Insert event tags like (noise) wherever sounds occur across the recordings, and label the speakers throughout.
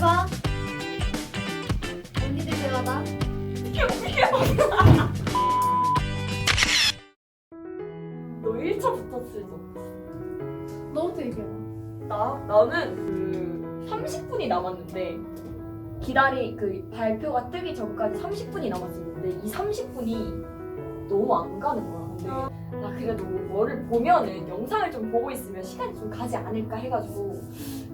Speaker 1: 봐. 언니들 대화다. (laughs)
Speaker 2: 너 1차부터 쓰죠?
Speaker 1: 너부터 얘기해봐.
Speaker 2: 나 나는 그 30분이 남았는데 기다리 그 발표가 뜨기 전까지 30분이 남았었는데 이 30분이 너무 안 가는 거야. 근데 나 그래도 뭐를 보면은 영상을 좀 보고 있으면 시간이 좀 가지 않을까 해가지고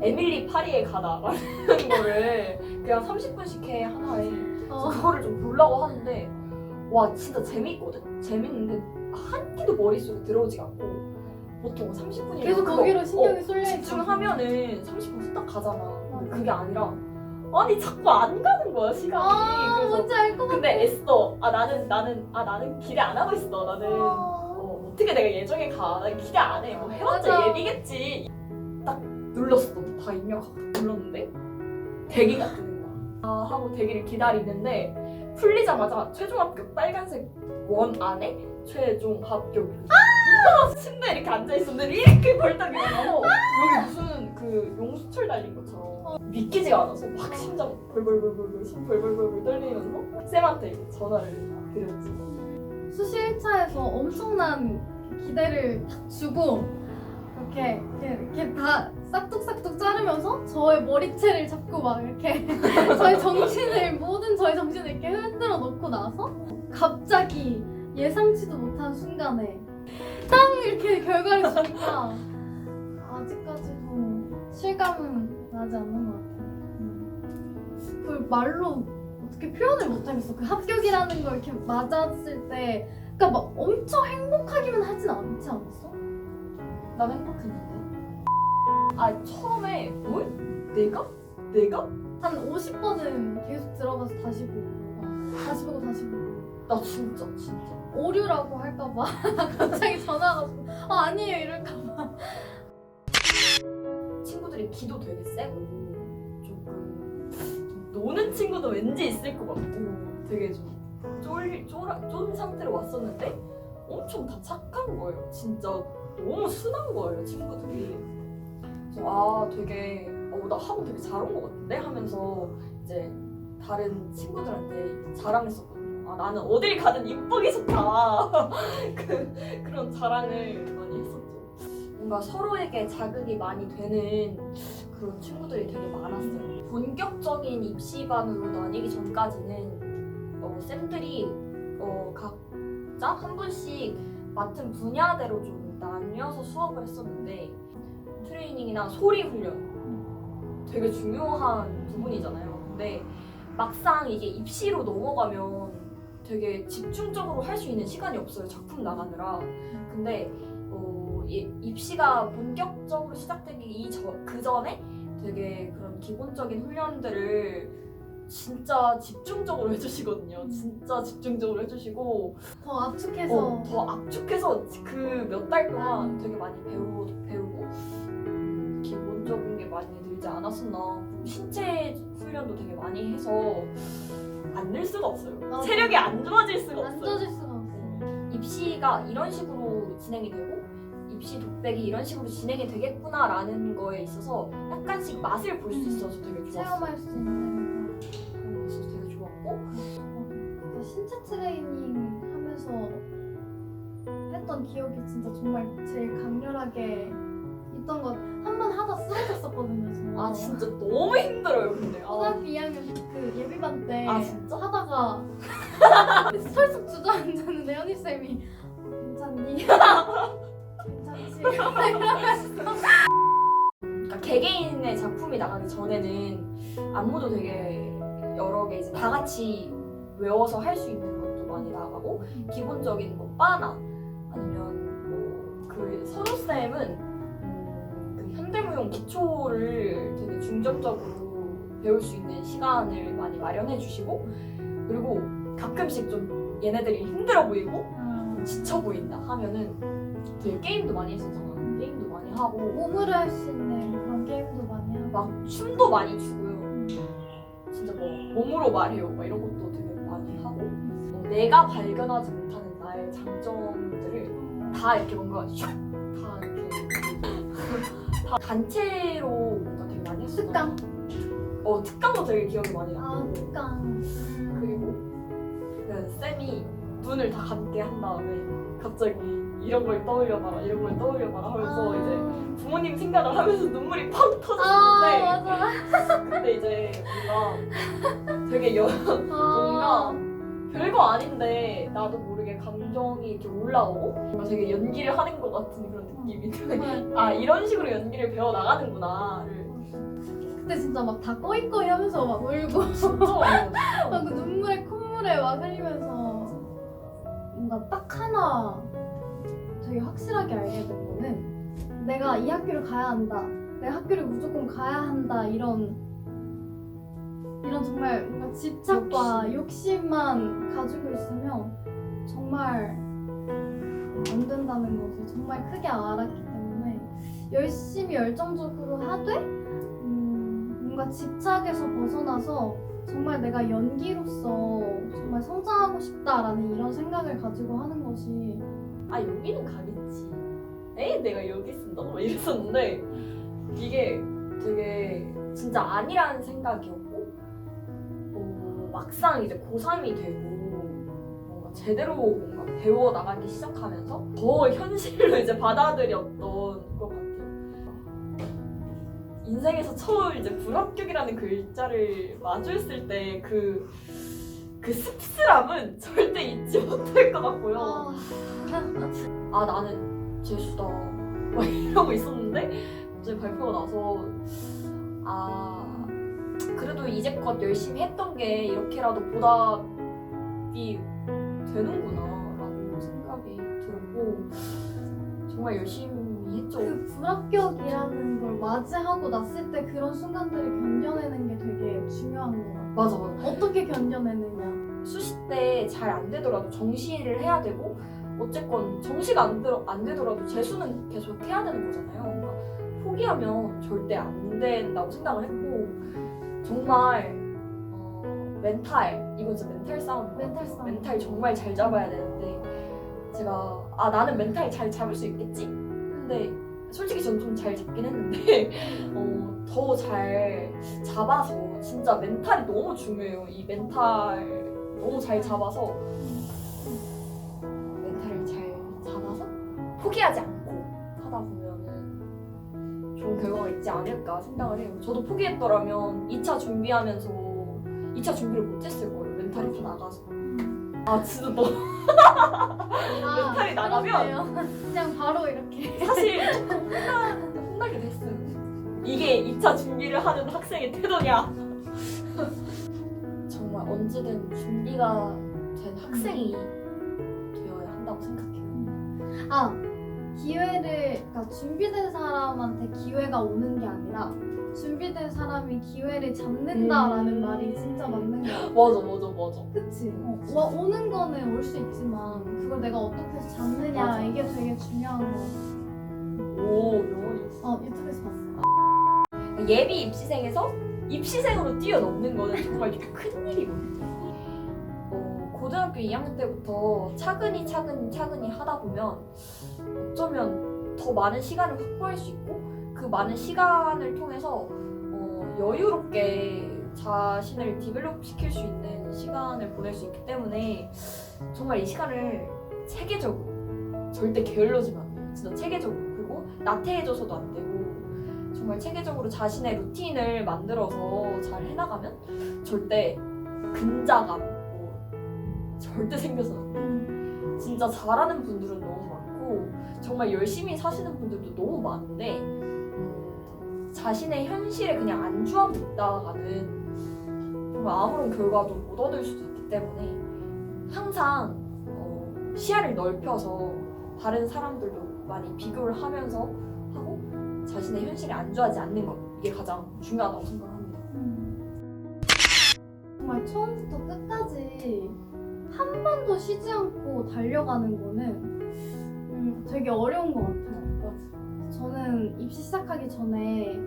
Speaker 2: 에밀리 파리에 가다 라는 (laughs) 거를 그냥 30분씩 해 하나에
Speaker 1: 어.
Speaker 2: 그거를 좀 보려고 하는데 와 진짜 재밌거든. 재밌는데 한 끼도 머릿속에 들어오지가 않고 보통 30분이면
Speaker 1: 계속 거기로 신경이 쏠려 있어.
Speaker 2: 집중하면은 30분 후딱 가잖아. 근데 그게 아니라 아니 자꾸 안 가는 거야 시간이.
Speaker 1: 아,
Speaker 2: 그래서
Speaker 1: 뭔지 알것 같아.
Speaker 2: 근데 애써 아 나는 나는 아 나는 기대 안 하고 있어 나는
Speaker 1: 어.
Speaker 2: 어, 어떻게 내가 예정에 가? 나 기대 안 해. 뭐 해봤자
Speaker 1: 맞아.
Speaker 2: 예비겠지. 딱 눌렀어. 다 입력하고 눌렀는데 대기가 뜨는 거야. 아 하고 대기를 기다리는데 풀리자마자 최종 합격 빨간색 원 안에 최종 합격. 아! (laughs) 침대 이렇게 앉아 있었는데 이렇게 벌떡 일어나고 여기 무슨 그 용수철 달린 것처럼 믿기지가 않아서 막 심장 벌벌벌벌 심 벌벌벌벌 떨리면서 쌤한테 전화를 드렸지.
Speaker 1: 수시 1차에서 엄청난 기대를 딱 주고 이렇게 이렇게, 다 싹둑싹둑 자르면서 저의 머리채를 잡고 막 이렇게 (laughs) 저의 정신을 모든 저의 정신을 이렇게 흔들어 놓고 나서 갑자기 예상치도 못한 순간에 땅 이렇게 결과를 주니까 아직까지도 실감은 나지 않는 것 같아요. 음. 그걸 말로 어떻게 표현을 못하겠어. 그 합격이라는 걸 이렇게 맞았을 때, 그러니까 막 엄청 행복하기만 하진 않지 않았어?
Speaker 2: 난 행복했는데. 아 처음에 뭘? 내가? 내가?
Speaker 1: 한 50번은 계속 들어가서 다시 보고, 다시 보고 다시 보고.
Speaker 2: 나 진짜 진짜.
Speaker 1: 오류라고 할까봐 (laughs) 갑자기 전화가 아 아니에요 이럴까봐.
Speaker 2: 친구들이 기도 되게 세고 조금 노는 친구도 왠지 있을 것 같고 되게 좀 쫄 쫄아 쫀 상태로 왔었는데 엄청 다 착한 거예요. 진짜 너무 순한 거예요 친구들이. 그래서 아 되게 어나 학원 되게 잘 온 것 같은데 하면서 이제 다른 친구들한테 자랑했었거든요. 아 나는 어딜 가든 이쁘게 좋다. (laughs) 그 그런 자랑을 많이 했었죠. 뭔가 서로에게 자극이 많이 되는 그런 친구들이 되게 많았어요. 본격적인 입시반으로 나뉘기 전까지는 어, 쌤들이 어, 각자 한 분씩 맡은 분야대로 좀 나뉘어서 수업을 했었는데 트레이닝이나 소리 훈련 되게 중요한 부분이잖아요. 근데 막상 이게 입시로 넘어가면 되게 집중적으로 할 수 있는 시간이 없어요. 작품 나가느라. 근데 어, 이- 입시가 본격적으로 시작되기 이저 그 전에 되게 그런 기본적인 훈련들을 진짜 집중적으로 해주시거든요. 진짜 집중적으로 해주시고
Speaker 1: 더 압축해서
Speaker 2: 어, 더 압축해서 그 몇 달 동안 되게 많이 배우, 배우고 음, 기본적인 게 많이 늘지 않았었나 신체 훈련도 되게 많이 해서 안 늘 수가 없어요.
Speaker 1: 맞아.
Speaker 2: 체력이 안 좋아질 수가
Speaker 1: 안
Speaker 2: 없어요.
Speaker 1: 져질 수가 없어.
Speaker 2: 입시가 이런 식으로 진행이 되고 입시 독백이 이런 식으로 진행이 되겠구나라는 거에 있어서 약간씩 맛을 볼 수 있어서 되게 좋았어요.
Speaker 1: 체험할 수 있는
Speaker 2: 있어서 되게 좋았고
Speaker 1: 그 신체 트레이닝 하면서 했던 기억이 진짜 정말 제일 강렬하게 있던 것한번 하다 쓰러졌었거든요. 저.
Speaker 2: 아 진짜 너무 힘들어요 근데 아,
Speaker 1: 고등학교 2학년 그 예비반 때
Speaker 2: 아, 진짜?
Speaker 1: 하다가 털썩 주저앉았는데 현희 쌤이 괜찮니?
Speaker 2: 그러니까 개개인의 작품이 나가기 전에는 안무도 되게 여러 개 이제 다 같이 외워서 할 수 있는 것도 많이 나가고 기본적인 뭐 바나 아니면 뭐그 선우 쌤은 음, 그 현대무용 기초를 되게 중점적으로 배울 수 있는 시간을 많이 마련해 주시고 그리고 가끔씩 좀 얘네들이 힘들어 보이고 지쳐 보인다 하면은 되게 게임도 많이 했었잖아 게임도 많이 하고
Speaker 1: 몸으로 할 수 있는 그런 게임도 많이 하고
Speaker 2: 막 춤도 많이 추고요. 진짜 뭐 몸으로 말해요. 막 이런 것도 되게 많이 하고 뭐 내가 발견하지 못하는 나의 장점들을 다 이렇게 뭔가 슉! 다 이렇게 (laughs) 다 단체로 뭔가 되게 많이 했었거든요.
Speaker 1: 습관
Speaker 2: 어 특강도 되게 기억이 많이 나.
Speaker 1: 아 특강.
Speaker 2: 그리고 그 쌤이 눈을 다 감게 한 다음에 갑자기 이런 걸 떠올려봐라 이런 걸 떠올려봐라 하면서 이제 부모님 생각을 하면서 눈물이
Speaker 1: 팍아
Speaker 2: 터졌는데
Speaker 1: 맞아.
Speaker 2: 근데 이제 뭔가 되게 여,
Speaker 1: 아.
Speaker 2: 뭔가 별거 아닌데 나도 모르게 감정이 이렇게 올라오고 뭔가 되게 연기를 하는 것 같은 그런 느낌이
Speaker 1: 정말
Speaker 2: 아 이런 식으로 연기를 배워 나가는구나를
Speaker 1: 그때 진짜 막 다 꺼이꺼이 하면서 막 울고.
Speaker 2: 진짜 (laughs) 많이
Speaker 1: 막그 눈물에 콧물에 막 흘리면서 뭔가 딱 하나 되게 확실하게 알게 된 거는 내가 이 학교를 가야 한다. 내가 학교를 무조건 가야 한다. 이런 이런 정말 뭔가 집착과 욕심 만 가지고 있으면 정말 안 된다는 것을 정말 크게 알았기 때문에 열심히 열정적으로 하되 음, 뭔가 집착에서 벗어나서 정말 내가 연기로서 정말 성장하고 싶다라는 이런 생각을 가지고 하는 것이
Speaker 2: 아 여기는 가겠지. 에이 내가 여기 쓴다고 막 이랬었는데 이게 되게 진짜 아니라는 생각이었고 어, 막상 이제 고3이 되고 뭔가 제대로 뭔가 배워 나가기 시작하면서 더 현실로 이제 받아들였던 것 같아요. 인생에서 처음 이제 불합격이라는 글자를 마주했을 때그 그 씁쓸함은 절대 잊지 못할 것 같고요.
Speaker 1: 아,
Speaker 2: 아 나는 재수다 막 이러고 있었는데 갑자기 발표가 나서 아 그래도 이제껏 열심히 했던 게 이렇게라도 보답이 되는구나 라고 생각이 들었고 정말 열심히 했죠
Speaker 1: 그 불합격이라는 걸 맞이하고 났을 때 그런 순간들을 견뎌내는 게 되게 중요한 것 같아.
Speaker 2: 맞아 맞아
Speaker 1: 어떻게 견뎌내느냐.
Speaker 2: 수시 때 잘 안 되더라도 정시를 해야 되고 어쨌건 정시가 안, 들어, 안 되더라도 재수는 계속 해야 되는 거잖아요. 그러니까 포기하면 절대 안 된다고 생각을 했고 정말 어, 멘탈 이거 진짜 멘탈 싸움.
Speaker 1: 멘탈 싸움.
Speaker 2: 멘탈 정말 잘 잡아야 되는데 제가 아 나는 멘탈 잘 잡을 수 있겠지? 근데 솔직히 전 좀 잘 잡긴 했는데 (laughs) 어, 더 잘 잡아서 진짜 멘탈이 너무 중요해요. 이 멘탈 너무 잘 잡아서 포기하지 않고 하다 보면은 좋은 결과가 있지 않을까 생각을 해요. 저도 포기했더라면 2차 준비하면서 2차 준비를 못했을 거예요. 멘탈이 다 나가서. 아 진짜 너무
Speaker 1: 아, (laughs)
Speaker 2: 멘탈이 나가면?
Speaker 1: 그냥 바로 이렇게.
Speaker 2: 사실 조금 혼나, 혼나기도 했어요. 이게 2차 준비를 하는 학생의 태도냐? (laughs) 정말 언제든 준비가 된 학생이 되어야 한다고 생각해요.
Speaker 1: 아 기회를 그러니까 준비된 사람한테 기회가 오는 게 아니라 준비된 사람이 기회를 잡는다라는
Speaker 2: 음.
Speaker 1: 말이 진짜 맞는 거 같아.
Speaker 2: 맞아, 맞아, 맞아.
Speaker 1: 그치? 어, 와, 오는 거는 올 수 있지만 그걸 내가 어떻게 해서 잡느냐
Speaker 2: 맞아.
Speaker 1: 이게 되게 중요한 거.
Speaker 2: 오, 명언이었어.
Speaker 1: 어 유튜브에서 봤어.
Speaker 2: 예비 입시생에서 입시생으로 뛰어넘는 거는 정말 큰 일이거든요. 어, 고등학교 2학년 때부터 차근히 차근히 차근히 하다 보면 어쩌면 더 많은 시간을 확보할 수 있고 그 많은 시간을 통해서 어, 여유롭게 자신을 디벨롭 시킬 수 있는 시간을 보낼 수 있기 때문에 정말 이 시간을 체계적으로 절대 게을러지면 안 돼요. 진짜 체계적으로 그리고 나태해져서도 안 되고 정말 체계적으로 자신의 루틴을 만들어서 잘 해나가면 절대 근자감 뭐 절대 생겨서는 안 돼요. 진짜 잘하는 분들은 너무 많고 정말 열심히 사시는 분들도 너무 많은데 음, 자신의 현실에 그냥 안주하고 있다가는 정말 아무런 결과도 못 얻을 수도 있기 때문에 항상 어, 시야를 넓혀서 다른 사람들도 많이 비교를 하면서 하고 자신의 현실에 안주하지 않는 것 이게 가장 중요하다고 생각합니다.
Speaker 1: 정말 처음부터 끝까지 한 번도 쉬지 않고 달려가는 거는 음, 되게 어려운 것 같아요. 저는 입시 시작하기 전에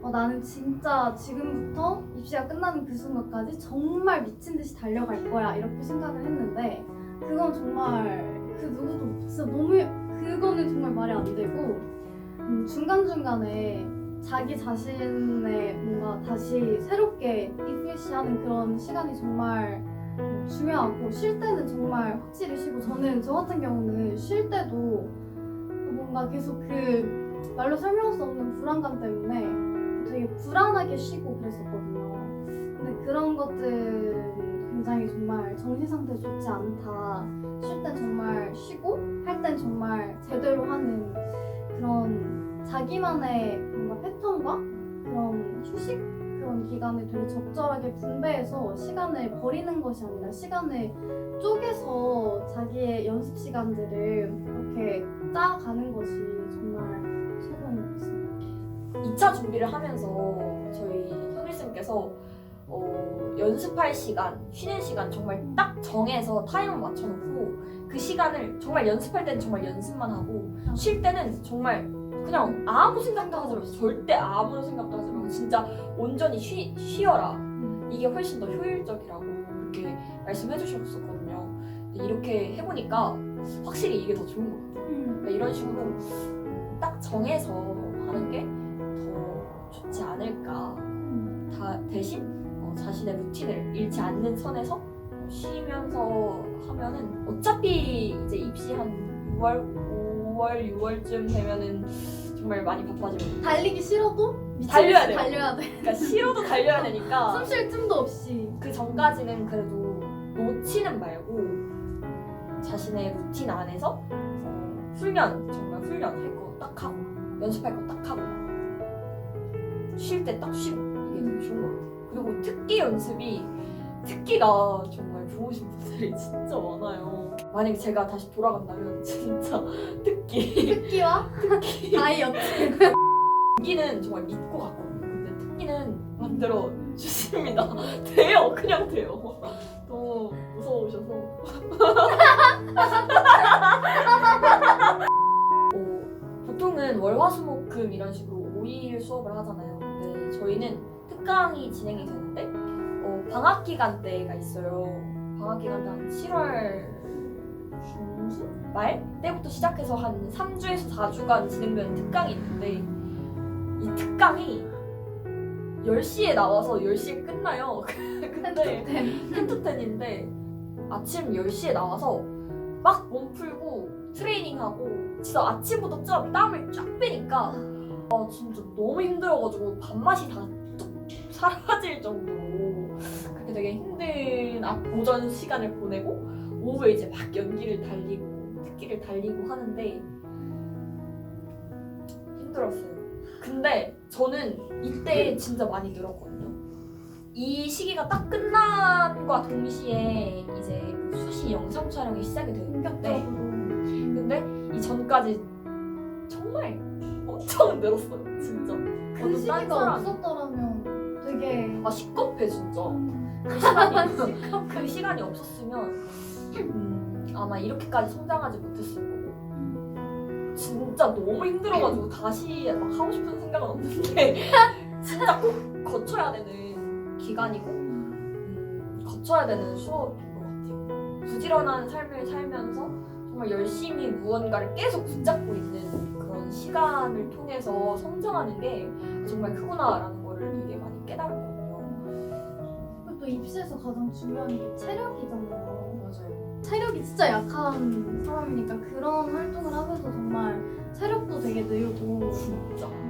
Speaker 1: 어, 나는 진짜 지금부터 입시가 끝나는 그 순간까지 정말 미친 듯이 달려갈 거야 이렇게 생각을 했는데 그건 정말 그 누구도 진짜 너무 그거는 정말 말이 안 되고 음, 중간 중간에 자기 자신의 뭔가 다시 새롭게 리프레시하는 그런 시간이 정말 중요하고 쉴 때는 정말 확실히 쉬고 저는 저 같은 경우는 쉴 때도 뭔가 계속 그 말로 설명할 수 없는 불안감 때문에 되게 불안하게 쉬고 그랬었거든요. 근데 그런 것들은 굉장히 정말 정신 상태 좋지 않다. 쉴 땐 정말 쉬고 할 땐 정말 제대로 하는 그런 자기만의 뭔가 패턴과 그런 휴식 그런 기간을 되게 적절하게 분배해서 시간을 버리는 것이 아니라 시간을 쪼개서 자기의 연습 시간들을 이렇게 짜가는 것이 정말 최고인 것 같습니다.
Speaker 2: 2차 준비를 하면서 저희 현일쌤께서 어, 연습할 시간, 쉬는 시간 정말 딱 정해서 타이머 맞춰놓고 그 시간을 정말 연습할 때는 정말 연습만 하고 쉴 때는 정말 그냥 아무 생각도 하지 말고 절대 아무 생각도 하지 말고 진짜 온전히 쉬, 쉬어라. 이게 훨씬 더 효율적이라고 그렇게 말씀해 주셨었거든요. 이렇게 해보니까 확실히 이게 더 좋은 것 같아요. 그러니까 이런 식으로 딱 정해서 하는 게 더 좋지 않을까. 다 대신 어, 자신의 루틴을 잃지 않는 선에서 어, 쉬면서 하면은 어차피 이제 입시 한 6월, 5월, 6월쯤 되면은 정말 많이 바빠지거든요.
Speaker 1: 달리기 싫어도
Speaker 2: 달려야 돼요.
Speaker 1: 달려야 돼.
Speaker 2: 그러니까 싫어도 달려야 되니까 (laughs)
Speaker 1: 숨 쉴 틈도 없이.
Speaker 2: 그 전까지는 그래도 놓치는 말고 자신의 루틴 안에서 어, 훈련 정말 훈련 할 거 딱 하고 연습할 거 딱 하고 쉴 때 딱 쉬고 이게 되게 좋은 것 같아요. 그리고 특기 연습이 특기가 정말 좋으신 분들이 진짜 많아요. 만약에 제가 다시 돌아간다면 (laughs) 진짜 특기
Speaker 1: 특기와
Speaker 2: 특기
Speaker 1: 다이어트. (laughs)
Speaker 2: 특기는 정말 믿고 갔거든요. 근데 특기는 만들어 주십니다. (laughs) 돼요, 그냥 돼요. 너무 무서우셔서. 어, 보통은 월화수목금 이런 식으로 5일 수업을 하잖아요. 근데 저희는 특강이 진행이 되는데 어, 방학 기간 때가 있어요. 방학 기간 때한 7월 중순? 말? 때부터 시작해서 한 3주에서 4주간 진행되는 특강이 있는데 이 특강이 10시에 나와서 10시에 끝나요. (laughs) 근데 텐트텐인데 아침 10시에 나와서 막 몸 풀고 트레이닝하고 진짜 아침부터 짜 땀을 쫙 빼니까 아 진짜 너무 힘들어가지고 밥맛이 다 뚝 사라질 정도로 되게 힘든 아- 오전 시간을 보내고 오후에 이제 막 연기를 달리고 특기를 달리고 하는데 힘들었어요. 근데 저는 이때 진짜 많이 늘었거든요. 이 시기가 딱 끝남과 동시에 이제 그 수시 영상 촬영이 시작이 됐는데
Speaker 1: 본격적으로.
Speaker 2: 근데 이 전까지 정말 엄청 늘었어요 진짜 그딴
Speaker 1: 시기가
Speaker 2: 사람-
Speaker 1: 없었더라면 되게
Speaker 2: 아 시겁해 진짜
Speaker 1: 음,
Speaker 2: 그 시간이 (laughs) 그 시간이 없었으면 음, 아마 이렇게까지 성장하지 못했을 거고 진짜 너무 힘들어가지고 다시 막 하고 싶은 생각은 없는데 (laughs) 진짜 꼭 거쳐야 되는 기간이고 음, 거쳐야 되는 수업인 것 같아요. 부지런한 삶을 살면서 정말 열심히 무언가를 계속 붙잡고 있는 그런 시간을 통해서 성장하는 게 정말 크구나라는 거를 되게 많이 깨달았거든요.
Speaker 1: 또 입시에서 가장 중요한 게 체력이잖아요.
Speaker 2: 맞아요.
Speaker 1: 체력이 진짜 약한 사람이니까 그런 활동을 하면서 정말 체력도 되게 늘고
Speaker 2: 진짜.